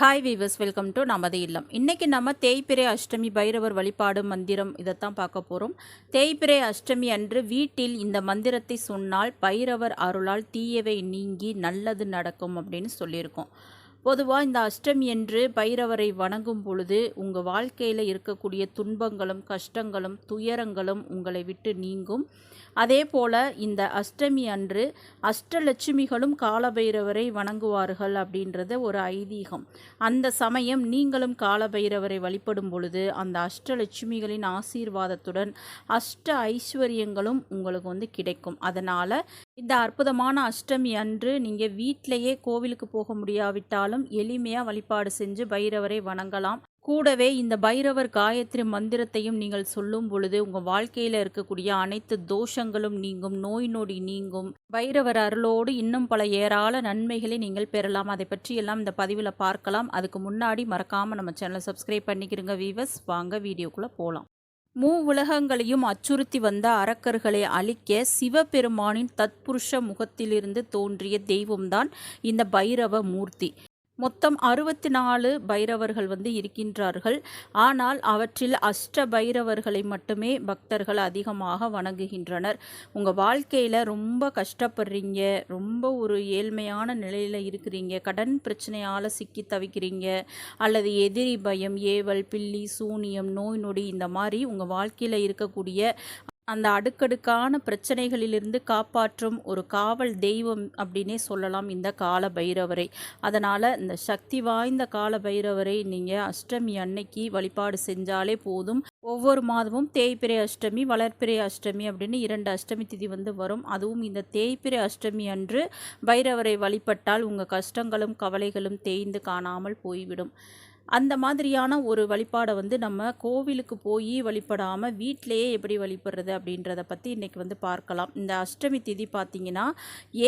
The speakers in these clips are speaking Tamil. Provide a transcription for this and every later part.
ஹாய் வீவர்ஸ் வெல்கம் டு நமது இல்லம். இன்றைக்கி நம்ம தேய்பிரை அஷ்டமி பைரவர் வழிபாடு மந்திரம் இதைத்தான் பார்க்க போகிறோம் தேய்பிரை அஷ்டமி அன்று வீட்டில் இந்த மந்திரத்தை சொன்னால் பைரவர் அருளால் தீயவை நீங்கி நல்லது நடக்கும் அப்படின்னு சொல்லியிருக்கோம். பொதுவாக இந்த அஷ்டமி என்று பைரவரை வணங்கும் பொழுது உங்கள் வாழ்க்கையில் இருக்கக்கூடிய துன்பங்களும் கஷ்டங்களும் துயரங்களும் உங்களை விட்டு நீங்கும். அதே போல் இந்த அஷ்டமி அன்று அஷ்டலட்சுமிகளும் காலபைரவரை வணங்குவார்கள் அப்படின்றது ஒரு ஐதீகம். அந்த சமயம் நீங்களும் காலபைரவரை வழிபடும் பொழுது அந்த அஷ்டலட்சுமிகளின் ஆசீர்வாதத்துடன் அஷ்ட ஐஸ்வர்யங்களும் உங்களுக்கு வந்து கிடைக்கும். அதனால் இந்த அற்புதமான அஷ்டமி அன்று நீங்கள் வீட்டிலையே கோவிலுக்கு போக முடியாவிட்டாலும் எளிமையாக வழிபாடு செஞ்சு பைரவரை வணங்கலாம். கூடவே இந்த பைரவர் காயத்ரி மந்திரத்தையும் நீங்கள் சொல்லும் பொழுது உங்கள் வாழ்க்கையில் இருக்கக்கூடிய அனைத்து தோஷங்களும் நீங்கும் நோய் நொடி நீங்கும். பைரவர் அருளோடு இன்னும் பல ஏராள நன்மைகளை நீங்கள் பெறலாம். அதை பற்றி எல்லாம் இந்த பதிவில் பார்க்கலாம். அதுக்கு முன்னாடி மறக்காமல் நம்ம சேனலை சப்ஸ்கிரைப் பண்ணிக்கிறோங்க வீவர்ஸ் வாங்க வீடியோக்குள்ளே போகலாம் மூ உலகங்களையும் அச்சுறுத்தி வந்த அரக்கர்களை அழிக்க சிவபெருமானின் தத்புருஷ முகத்திலிருந்து தோன்றிய தெய்வம்தான் இந்த பைரவ மூர்த்தி. மொத்தம் அறுபத்தி நாலு பைரவர்கள் வந்து இருக்கின்றார்கள். ஆனால் அவற்றில் அஷ்ட பைரவர்களை மட்டுமே பக்தர்கள் அதிகமாக வணங்குகின்றனர். உங்கள் வாழ்க்கையில் ரொம்ப கஷ்டப்படுறீங்க ரொம்ப ஒரு ஏழ்மையான நிலையில் இருக்கிறீங்க கடன் பிரச்சனையால் சிக்கி தவிக்கிறீங்க அல்லது எதிரி பயம் ஏவல் பில்லி சூனியம் நோய் நொடி இந்த மாதிரி உங்கள் வாழ்க்கையில் இருக்கக்கூடிய அந்த அடுக்கடுக்கான பிரச்சனைகளிலிருந்து காப்பாற்றும் ஒரு காவல் தெய்வம் அப்படின்னே சொல்லலாம் இந்த கால பைரவரை. அதனால் இந்த சக்தி வாய்ந்த கால பைரவரை நீங்கள் அஷ்டமி அன்னைக்கு வழிபாடு செஞ்சாலே போதும். ஒவ்வொரு மாதமும் தேய்பிரை அஷ்டமி வளர்ப்பிரை அஷ்டமி அப்படின்னு இரண்டு அஷ்டமி திதி வந்து வரும். அதுவும் இந்த தேய்பிரை அஷ்டமி அன்று பைரவரை வழிபட்டால் உங்கள் கஷ்டங்களும் கவலைகளும் தேய்ந்து காணாமல் போய்விடும். அந்த மாதிரியான ஒரு வழிபாடை வந்து நம்ம கோவிலுக்கு போய் வழிபடாமல் வீட்டிலையே எப்படி வழிபடுறது அப்படின்றத பற்றி இன்றைக்கி வந்து பார்க்கலாம். இந்த அஷ்டமி திதி பார்த்திங்கன்னா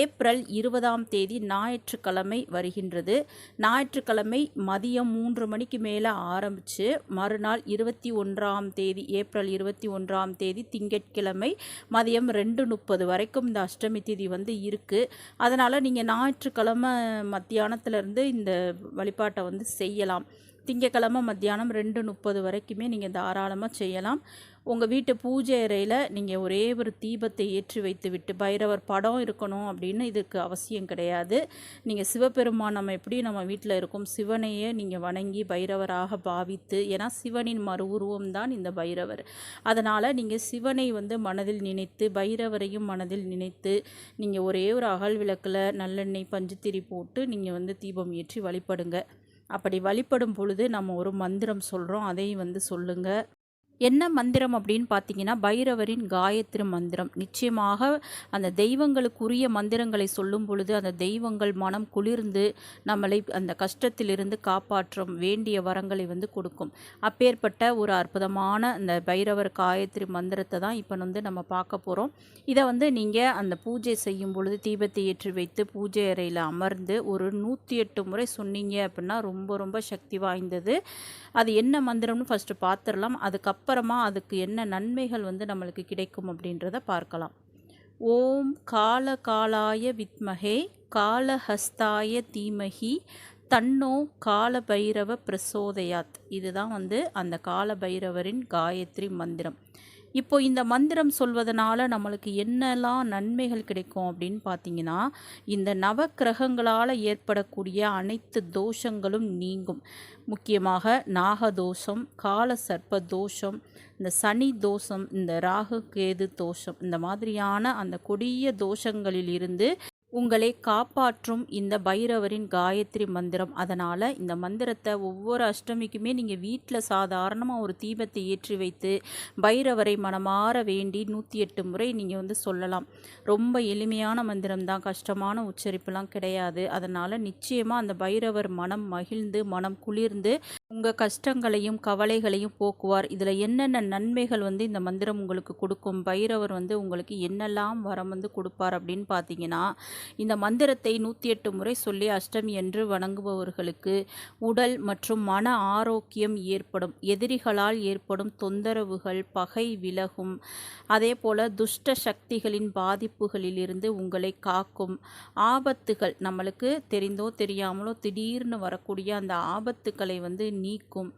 ஏப்ரல் இருபதாம் தேதி ஞாயிற்றுக்கிழமை வருகின்றது. ஞாயிற்றுக்கிழமை மதியம் மூன்று மணிக்கு மேலே ஆரம்பித்து மறுநாள் இருபத்தி ஒன்றாம் தேதி ஏப்ரல் இருபத்தி ஒன்றாம் தேதி திங்கட்கிழமை மதியம் ரெண்டு முப்பது வரைக்கும் இந்த அஷ்டமி திதி வந்து இருக்குது அதனால் நீங்கள் ஞாயிற்றுக்கிழமை மத்தியானத்துலேருந்து இந்த வழிபாட்டை வந்து செய்யலாம். திங்கக்கிழமை மத்தியானம் ரெண்டு முப்பது வரைக்குமே நீங்கள் தாராளமாக செய்யலாம். உங்கள் வீட்டு பூஜை அறையில் நீங்கள் ஒரே ஒரு தீபத்தை ஏற்றி வைத்து விட்டு பைரவர் படம் இருக்கணும் அப்படின்னு இதுக்கு அவசியம் கிடையாது. நீங்கள் சிவபெருமான் நம்ம எப்படி நம்ம வீட்டில் இருக்கோம் சிவனையே நீங்கள் வணங்கி பைரவராக பாவித்து ஏன்னா சிவனின் மறு உருவம் தான் இந்த பைரவர். அதனால் நீங்கள் சிவனை வந்து மனதில் நினைத்து பைரவரையும் மனதில் நினைத்து நீங்கள் ஒரே ஒரு அகல் விளக்கில் நல்லெண்ணெய் பஞ்சுத்திரி போட்டு நீங்கள் வந்து தீபம் ஏற்றி வழிபடுங்க. அப்படி வழிபடும் பொழுது நம்ம ஒரு மந்திரம் சொல்கிறோம் அதையும் வந்து சொல்லுங்கள் என்ன மந்திரம் அப்படின்னு பார்த்தீங்கன்னா பைரவரின் காயத்ரி மந்திரம். நிச்சயமாக அந்த தெய்வங்களுக்குரிய மந்திரங்களை சொல்லும் பொழுது அந்த தெய்வங்கள் மனம் குளிர்ந்து நம்மளை அந்த கஷ்டத்திலிருந்து காப்பாற்றும் வேண்டிய வரங்களை வந்து கொடுக்கும். அப்பேற்பட்ட ஒரு அற்புதமான அந்த பைரவர் காயத்ரி மந்திரத்தை தான் இப்போ வந்து நம்ம பார்க்க போகிறோம் இதை வந்து நீங்கள் அந்த பூஜை செய்யும் பொழுது தீபத்தை ஏற்றி வைத்து பூஜை அறையில் அமர்ந்து ஒரு நூற்றி எட்டு முறை சொன்னீங்க அப்படின்னா ரொம்ப ரொம்ப சக்தி வாய்ந்தது. அது என்ன மந்திரம்னு ஃபஸ்ட்டு பார்த்துடலாம் அதுக்கப்புறம் அப்புறமா அதுக்கு என்ன நன்மைகள் வந்து நம்மளுக்கு கிடைக்கும் அப்படின்றத பார்க்கலாம். ஓம் கால காலாய வித்மகே காலஹஸ்தாய தீமகி தன்னோ கால பைரவ பிரசோதயாத். இதுதான் வந்து அந்த கால பைரவரின் காயத்ரி மந்திரம். இப்போ இந்த மந்திரம் சொல்வதனால நம்மளுக்கு என்னெல்லாம் நன்மைகள் கிடைக்கும் அப்படின்னு பார்த்தீங்கன்னா இந்த நவக்கிரகங்களால் ஏற்படக்கூடிய அனைத்து தோஷங்களும் நீங்கும். முக்கியமாக நாகதோஷம் கால சர்ப்ப தோஷம் இந்த சனி தோஷம் இந்த ராகு கேது தோஷம் இந்த மாதிரியான அந்த கொடிய தோஷங்களில் இருந்து உங்களை காப்பாற்றும் இந்த பைரவரின் காயத்ரி மந்திரம். அதனால் இந்த மந்திரத்தை ஒவ்வொரு அஷ்டமிக்குமே நீங்கள் வீட்டில் சாதாரணமாக ஒரு தீபத்தை ஏற்றி வைத்து பைரவரை மனமாற வேண்டி நூற்றி எட்டு முறை நீங்கள் வந்து சொல்லலாம். ரொம்ப எளிமையான மந்திரம் தான் கஷ்டமான உச்சரிப்புலாம் கிடையாது. அதனால் நிச்சயமாக அந்த பைரவர் மனம் மகிழ்ந்து மனம் குளிர்ந்து உங்கள் கஷ்டங்களையும் கவலைகளையும் போக்குவார். இதில் என்னென்ன நன்மைகள் வந்து இந்த மந்திரம் உங்களுக்கு கொடுக்கும்? பைரவர் வந்து உங்களுக்கு என்னெல்லாம் வரம் வந்து கொடுப்பார் அப்படின்னு பார்த்தீங்கன்னா இந்த மந்திரத்தை நூற்றி எட்டு முறை சொல்லி அஷ்டமி என்று வணங்குபவர்களுக்கு உடல் மற்றும் மன ஆரோக்கியம் ஏற்படும். எதிரிகளால் ஏற்படும் தொந்தரவுகள் பகை விலகும். அதே போல் துஷ்ட சக்திகளின் பாதிப்புகளிலிருந்து உங்களை காக்கும். ஆபத்துகள் நம்மளுக்கு தெரிந்தோ தெரியாமலோ திடீர்னு வரக்கூடிய அந்த ஆபத்துக்களை வந்து நீக்கும்.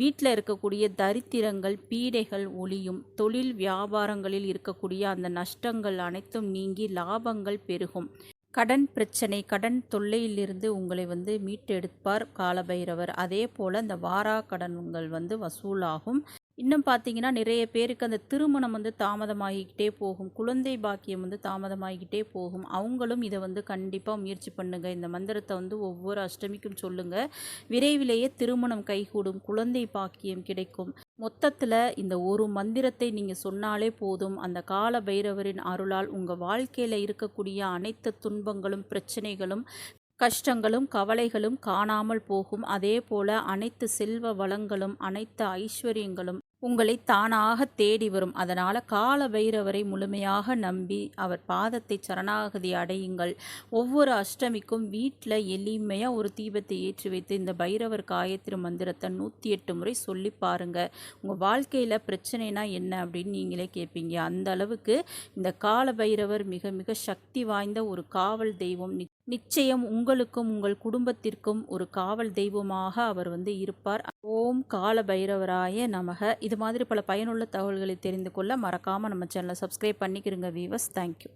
வீட்டில் இருக்கக்கூடிய தரித்திரங்கள் பீடைகள் ஒளியும். தொழில் வியாபாரங்களில் இருக்கக்கூடிய அந்த நஷ்டங்கள் அனைத்தும் நீங்கி லாபங்கள் பெருகும். கடன் பிரச்சனை கடன் தொல்லையிலிருந்து உங்களை வந்து மீட்டெடுப்பார் காலபைரவர். அதே போல் இந்த வாரா கடன்கள் வந்து வசூலாகும். இன்னும் பார்த்தீங்கன்னா நிறைய பேருக்கு அந்த திருமணம் வந்து தாமதமாகிக்கிட்டே போகும். குழந்தை பாக்கியம் வந்து தாமதமாகிக்கிட்டே போகும். அவங்களும் இதை வந்து கண்டிப்பாக முயற்சி பண்ணுங்கள் இந்த மந்திரத்தை வந்து ஒவ்வொரு அஷ்டமிக்கும் சொல்லுங்கள் விரைவிலேயே திருமணம் கைகூடும். குழந்தை பாக்கியம் கிடைக்கும். மொத்தத்தில் இந்த ஒரு மந்திரத்தை நீங்கள் சொன்னாலே போதும். அந்த கால பைரவரின் அருளால் உங்கள் வாழ்க்கையில் இருக்கக்கூடிய அனைத்து துன்பங்களும் பிரச்சனைகளும் கஷ்டங்களும் கவலைகளும் காணாமல் போகும். அதே போல அனைத்து செல்வ வளங்களும் அனைத்து ஐஸ்வர்யங்களும் உங்களை தானாக தேடி வரும். அதனால் கால பைரவரை முழுமையாக நம்பி அவர் பாதத்தை சரணாகதி அடையுங்கள். ஒவ்வொரு அஷ்டமிக்கும் வீட்டில் எளிமையாக ஒரு தீபத்தை ஏற்றி வைத்து இந்த பைரவர் காயத்ரி மந்திரத்தை நூற்றி எட்டு முறை சொல்லி பாருங்கள் உங்கள் வாழ்க்கையில் பிரச்சனைனா என்ன அப்படின்னு நீங்களே கேட்பீங்க அந்த அளவுக்கு இந்த கால பைரவர் மிக மிக சக்தி வாய்ந்த ஒரு காவல் தெய்வம் நிச்சயம் உங்களுக்கும் உங்கள் குடும்பத்திற்கும் ஒரு காவல் தெய்வமாக அவர் வந்து இருப்பார். ஓம் கால பைரவராய நமக. இது மாதிரி பல பயனுள்ள தகவல்களை தெரிந்து கொள்ள மறக்காமல் நம்ம சேனலை சப்ஸ்கிரைப் பண்ணிக்கிறோங்க வீவர்ஸ் தேங்க்யூ